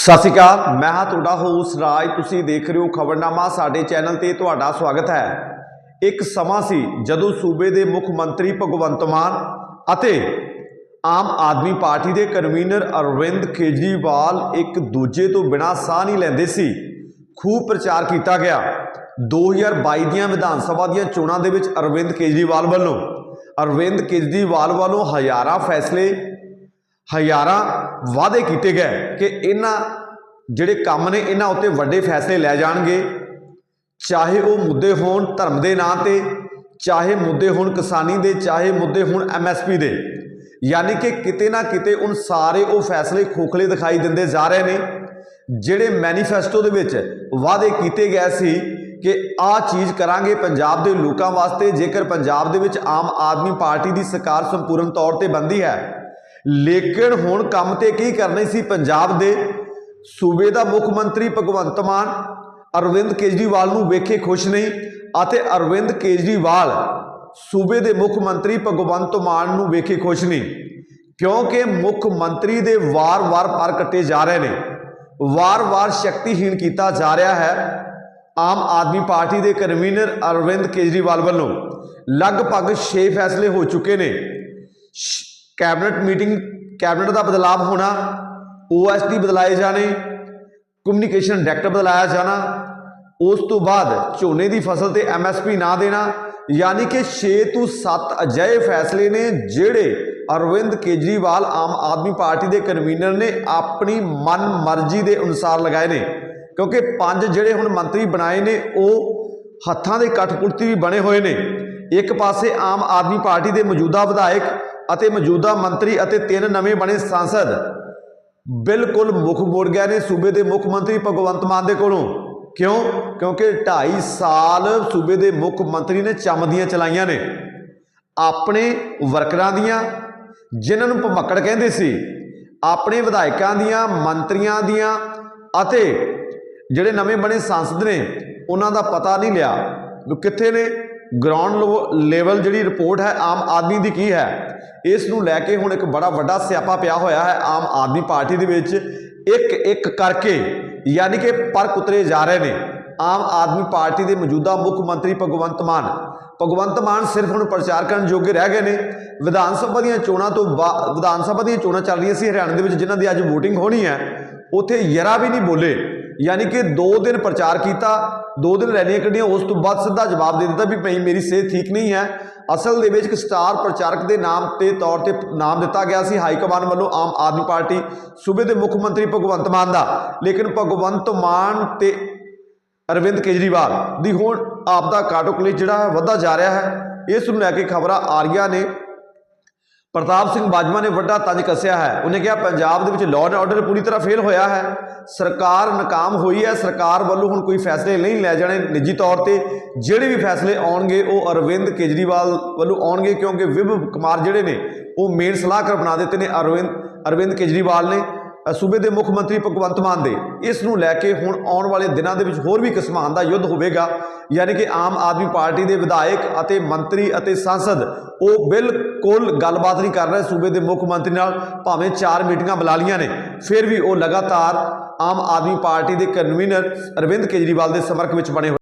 ਸਤਿ ਸ਼੍ਰੀ ਅਕਾਲ, ਮੈਂ ਹਾਂ ਤੁਹਾਡਾ ਹੋਸ ਰਾਜ। ਤੁਸੀਂ ਦੇਖ ਰਹੇ ਹੋ ਖਬਰਨਾਮਾ, ਸਾਡੇ ਚੈਨਲ ਤੇ ਤੁਹਾਡਾ ਸਵਾਗਤ ਹੈ। ਇੱਕ ਸਮਾਂ ਸੀ ਜਦੋਂ ਸੂਬੇ ਦੇ ਮੁੱਖ ਮੰਤਰੀ ਭਗਵੰਤ ਮਾਨ ਅਤੇ ਆਮ ਆਦਮੀ ਪਾਰਟੀ ਦੇ ਕਨਵੀਨਰ ਅਰਵਿੰਦ ਕੇਜਰੀਵਾਲ ਇੱਕ ਦੂਜੇ ਤੋਂ ਬਿਨਾਂ ਸਾਹ ਨਹੀਂ ਲੈਂਦੇ ਸੀ। ਖੂਬ ਪ੍ਰਚਾਰ ਕੀਤਾ ਗਿਆ। 2022 ਦੀਆਂ ਵਿਧਾਨ ਸਭਾ ਦੀਆਂ ਚੋਣਾਂ ਦੇ ਵਿੱਚ ਅਰਵਿੰਦ ਕੇਜਰੀਵਾਲ ਵੱਲੋਂ। ਅਰਵਿੰਦ ਕੇਜਰੀਵਾਲ ਵੱਲੋਂ ਹਜ਼ਾਰਾਂ ਫੈਸਲੇ ਹਜ਼ਾਰਾਂ ਵਾਅਦੇ ਕੀਤੇ ਗਏ ਕਿ ਇਹਨਾਂ ਜਿਹੜੇ ਕੰਮ ਨੇ, ਇਹਨਾਂ ਉੱਤੇ ਵੱਡੇ ਫੈਸਲੇ ਲੈ ਜਾਣਗੇ। ਚਾਹੇ ਉਹ ਮੁੱਦੇ ਹੋਣ ਧਰਮ ਦੇ ਨਾਂ ਤੇ, ਚਾਹੇ ਮੁੱਦੇ ਹੋਣ ਕਿਸਾਨੀ ਦੇ, ਚਾਹੇ ਮੁੱਦੇ ਹੋਣ ਐਮਐਸਪੀ ਦੇ। ਯਾਨੀ ਕਿ ਕਿਤੇ ਨਾ ਕਿਤੇ ਉਨ ਸਾਰੇ ਉਹ ਫੈਸਲੇ ਖੋਖਲੇ ਦਿਖਾਈ ਦਿੰਦੇ ਜਾ ਰਹੇ ਨੇ, ਜਿਹੜੇ ਮੈਨੀਫੈਸਟੋ ਦੇ ਵਿੱਚ ਵਾਅਦੇ ਕੀਤੇ ਗਏ ਸੀ ਕਿ ਆਹ ਚੀਜ਼ ਕਰਾਂਗੇ ਪੰਜਾਬ ਦੇ ਲੋਕਾਂ ਵਾਸਤੇ, ਜੇਕਰ ਪੰਜਾਬ ਦੇ ਵਿੱਚ ਆਮ ਆਦਮੀ ਪਾਰਟੀ ਦੀ ਸਰਕਾਰ ਸੰਪੂਰਨ ਤੌਰ ਤੇ ਬੰਦੀ ਹੈ। ਲੇਕਿਨ ਹੁਣ ਕੰਮ ਤੇ ਕੀ ਕਰਨੇ ਸੀ ਪੰਜਾਬ ਦੇ? ਸੂਬੇ ਦਾ ਮੁੱਖ ਮੰਤਰੀ ਭਗਵੰਤ ਮਾਨ, ਅਰਵਿੰਦ ਕੇਜਰੀਵਾਲ ਨੂੰ ਵੇਖੇ ਖੁਸ਼ ਨਹੀਂ ਅਤੇ ਅਰਵਿੰਦ ਕੇਜਰੀਵਾਲ ਸੂਬੇ ਦੇ ਮੁੱਖ ਮੰਤਰੀ ਭਗਵੰਤ ਮਾਨ ਨੂੰ ਵੇਖੇ ਖੁਸ਼ ਨਹੀਂ ਕਿਉਂਕਿ ਮੁੱਖ ਮੰਤਰੀ ਦੇ ਵਾਰ-ਵਾਰ ਪਰ ਕੱਟੇ ਜਾ ਰਹੇ ਨੇ। ਵਾਰ-ਵਾਰ ਸ਼ਕਤੀਹੀਣ ਕੀਤਾ ਜਾ ਰਿਹਾ ਹੈ। ਆਮ ਆਦਮੀ ਪਾਰਟੀ ਦੇ ਕਨਵੀਨਰ ਅਰਵਿੰਦ ਕੇਜਰੀਵਾਲ ਵੱਲੋਂ ਲਗਭਗ 6 ਫੈਸਲੇ ਹੋ ਚੁੱਕੇ ਨੇ। ਸ਼- ਕੈਬਨਿਟ ਮੀਟਿੰਗ, ਕੈਬਨਿਟ ਦਾ ਬਦਲਾਅ ਹੋਣਾ ਓਐਸਡੀ ਬਦਲਾਏ ਜਾਣੇ, ਕਮਿਊਨੀਕੇਸ਼ਨ ਡਾਇਰੈਕਟਰ ਬਦਲਾਇਆ ਜਾਣਾ, ਉਸ ਤੋਂ ਬਾਅਦ ਝੋਨੇ ਦੀ ਫਸਲ ਤੇ ਐਮਐਸਪੀ ਨਾ ਦੇਣਾ, ਯਾਨੀ ਕਿ 6 ਤੋਂ 7 ਅਜਿਹੇ ਫੈਸਲੇ ਨੇ ਜਿਹੜੇ ਅਰਵਿੰਦ ਕੇਜਰੀਵਾਲ ਆਮ ਆਦਮੀ ਪਾਰਟੀ ਦੇ ਕਨਵੀਨਰ ਨੇ ਆਪਣੀ ਮਨ ਮਰਜ਼ੀ ਦੇ ਅਨੁਸਾਰ ਲਗਾਏ ਨੇ। ਕਿਉਂਕਿ ਪੰਜ ਜਿਹੜੇ ਹੁਣ ਮੰਤਰੀ ਬਣਾਏ ਨੇ, ਉਹ ਹੱਥਾਂ ਦੇ ਕਠਪੁਰਤੀ ਵੀ ਬਣੇ ਹੋਏ ਨੇ। ਇੱਕ ਪਾਸੇ ਆਮ ਆਦਮੀ ਪਾਰਟੀ ਦੇ ਮੌਜੂਦਾ ਵਿਧਾਇਕ ਅਤੇ ਮੌਜੂਦਾ ਮੰਤਰੀ ਅਤੇ ਤਿੰਨ ਨਵੇਂ ਬਣੇ ਸੰਸਦ ਬਿਲਕੁਲ ਮੁਖ ਮੋੜ ਗਿਆ ਨੇ ਸੂਬੇ ਦੇ ਮੁੱਖ ਮੰਤਰੀ ਭਗਵੰਤ ਮਾਨ ਦੇ ਕੋਲੋਂ। ਕਿਉਂ? ਕਿਉਂਕਿ 2.5 ਸਾਲ ਸੂਬੇ ਦੇ ਮੁੱਖ ਮੰਤਰੀ ਨੇ ਚਮਦੀਆਂ ਚਲਾਈਆਂ ਨੇ। ਆਪਣੇ ਵਰਕਰਾਂ ਦੀਆਂ, ਜਿਨ੍ਹਾਂ ਨੂੰ ਭਮੱਕੜ ਕਹਿੰਦੇ ਸੀ, ਆਪਣੇ ਵਿਧਾਇਕਾਂ ਦੀਆਂ, ਮੰਤਰੀਆਂ ਦੀਆਂ ਅਤੇ ਜਿਹੜੇ ਨਵੇਂ ਬਣੇ ਸੰਸਦ ਨੇ, ਉਹਨਾਂ ਦਾ ਪਤਾ ਨਹੀਂ ਲਿਆ ਕਿੱਥੇ ਨੇ। ਗਰਾਊਂਡ ਲੈਵਲ ਜਿਹੜੀ ਰਿਪੋਰਟ ਹੈ ਆਮ ਆਦਮੀ ਦੀ ਕੀ ਹੈ? ਇਸ ਨੂੰ ਲੈ ਕੇ ਹੁਣ ਇੱਕ ਬੜਾ ਵੱਡਾ ਸਿਆਪਾ ਪਿਆ ਹੋਇਆ ਹੈ ਆਮ ਆਦਮੀ ਪਾਰਟੀ ਦੇ ਵਿੱਚ। ਇੱਕ ਇੱਕ ਕਰਕੇ ਯਾਨੀ ਕਿ ਪਰ ਉਤਰੇ ਜਾ ਰਹੇ ਨੇ। ਆਮ ਆਦਮੀ ਪਾਰਟੀ ਦੇ ਮੌਜੂਦਾ ਮੁੱਖ ਮੰਤਰੀ ਭਗਵੰਤ ਮਾਨ। ਭਗਵੰਤ ਮਾਨ ਸਿਰਫ ਹੁਣ ਪ੍ਰਚਾਰ ਕਰਨ ਯੋਗ ਰਹਿ ਗਏ ਨੇ। ਵਿਧਾਨ ਸਭਾ ਦੀਆਂ ਚੋਣਾਂ ਤੋਂ ਬਾਅਦ ਵਿਧਾਨ ਸਭਾ ਦੀਆਂ ਚੋਣਾਂ ਚੱਲ ਰਹੀਆਂ ਸੀ ਹਰਿਆਣਾ ਦੇ ਵਿੱਚ, ਜਿਨ੍ਹਾਂ ਦੀ ਅੱਜ VOTING ਹੋਣੀ ਹੈ। ਉੱਥੇ ਯਰਾ ਵੀ ਨਹੀਂ ਬੋਲੇ। ਯਾਨੀ ਕਿ 2 ਦਿਨ ਪ੍ਰਚਾਰ ਕੀਤਾ 2 ਦਿਨ ਰੈਲੀਆਂ ਕੱਢੀਆਂ, ਉਸ ਤੋਂ ਬਾਅਦ ਸਿੱਧਾ ਜਵਾਬ ਦੇ ਦਿੱਤਾ ਵੀ ਭਈ ਮੇਰੀ ਸਿਹਤ ਠੀਕ ਨਹੀਂ ਹੈ। ਅਸਲ ਦੇ ਵਿੱਚ ਇੱਕ ਸਟਾਰ ਪ੍ਰਚਾਰਕ ਦੇ ਨਾਮ ਤੇ ਤੌਰ ਤੇ ਨਾਮ ਦਿੱਤਾ ਗਿਆ ਸੀ ਹਾਈ ਕਮਾਨ ਵੱਲੋਂ ਆਮ ਆਦਮੀ ਪਾਰਟੀ, ਸੂਬੇ ਦੇ ਮੁੱਖ ਮੰਤਰੀ ਭਗਵੰਤ ਮਾਨ ਦਾ। ਲੇਕਿਨ ਭਗਵੰਤ ਮਾਨ ਤੇ ਅਰਵਿੰਦ ਕੇਜਰੀਵਾਲ ਦੀ ਹੁਣ ਆਪ ਦਾ ਕਾਟੋਕਲੀ ਜਿਹੜਾ ਹੈ ਵੱਧਦਾ ਜਾ ਰਿਹਾ ਹੈ, ਇਸ ਨੂੰ ਲੈ ਕੇ ਖਬਰਾਂ ਆ ਰਹੀਆਂ ਨੇ। ਪ੍ਰਤਾਪ ਸਿੰਘ ਬਾਜਵਾ ਨੇ ਵੱਡਾ ਤੰਜ ਕੱਸਿਆ ਹੈ। ਉਹਨੇ ਕਿਹਾ, ਪੰਜਾਬ ਦੇ ਵਿੱਚ ਲਾਅ ਐਂਡ ਆਰਡਰ ਪੂਰੀ ਤਰ੍ਹਾਂ ਫੇਲ ਹੋਇਆ ਹੈ। ਸਰਕਾਰ ਨਾਕਾਮ ਹੋਈ ਹੈ। ਸਰਕਾਰ ਵੱਲੋਂ ਹੁਣ ਕੋਈ ਫੈਸਲੇ ਨਹੀਂ ਲੈ ਜਾਣੇ ਨਿੱਜੀ ਤੌਰ ਤੇ। ਜਿਹੜੇ ਵੀ ਫੈਸਲੇ ਆਉਣਗੇ, ਉਹ ਅਰਵਿੰਦ ਕੇਜਰੀਵਾਲ ਵੱਲੋਂ ਆਉਣਗੇ ਕਿਉਂਕਿ ਵਿਭਵ ਕੁਮਾਰ ਜਿਹੜੇ ਨੇ, ਉਹ ਮੇਨ ਸਲਾਹਕਾਰ ਬਣਾ ਦਿੱਤੇ ਨੇ ਅਰਵਿੰਦ ਅਰਵਿੰਦ ਕੇਜਰੀਵਾਲ ਨੇ। ਸੂਬੇ ਦੇ ਮੁੱਖ ਮੰਤਰੀ ਭਗਵੰਤ ਮਾਨ ਦੇ। ਇਸ ਨੂੰ ਲੈ ਕੇ ਹੁਣ ਆਉਣ ਵਾਲੇ ਦਿਨਾਂ ਦੇ ਵਿੱਚ ਹੋਰ ਵੀ ਕਿਸਮਾਨ ਦਾ ਯੁੱਧ ਹੋਵੇਗਾ। ਯਾਨੀ ਕਿ ਆਮ ਆਦਮੀ ਪਾਰਟੀ ਦੇ ਵਿਧਾਇਕ ਅਤੇ ਮੰਤਰੀ ਅਤੇ ਸੰਸਦ, ਉਹ ਬਿਲਕੁਲ ਗੱਲਬਾਤ ਨਹੀਂ ਕਰ ਰਹੇ ਸੂਬੇ ਦੇ ਮੁੱਖ ਮੰਤਰੀ ਨਾਲ, ਭਾਵੇਂ ਚਾਰ ਮੀਟਿੰਗਾਂ ਬੁਲਾ ਲੀਆਂ ਨੇ। ਫਿਰ ਵੀ ਉਹ ਲਗਾਤਾਰ ਆਮ ਆਦਮੀ ਪਾਰਟੀ ਦੇ ਕਨਵੀਨਰ ਅਰਵਿੰਦ ਕੇਜਰੀਵਾਲ ਦੇ ਸਮਰਕ ਵਿੱਚ ਬਣੇ ਹੋਏ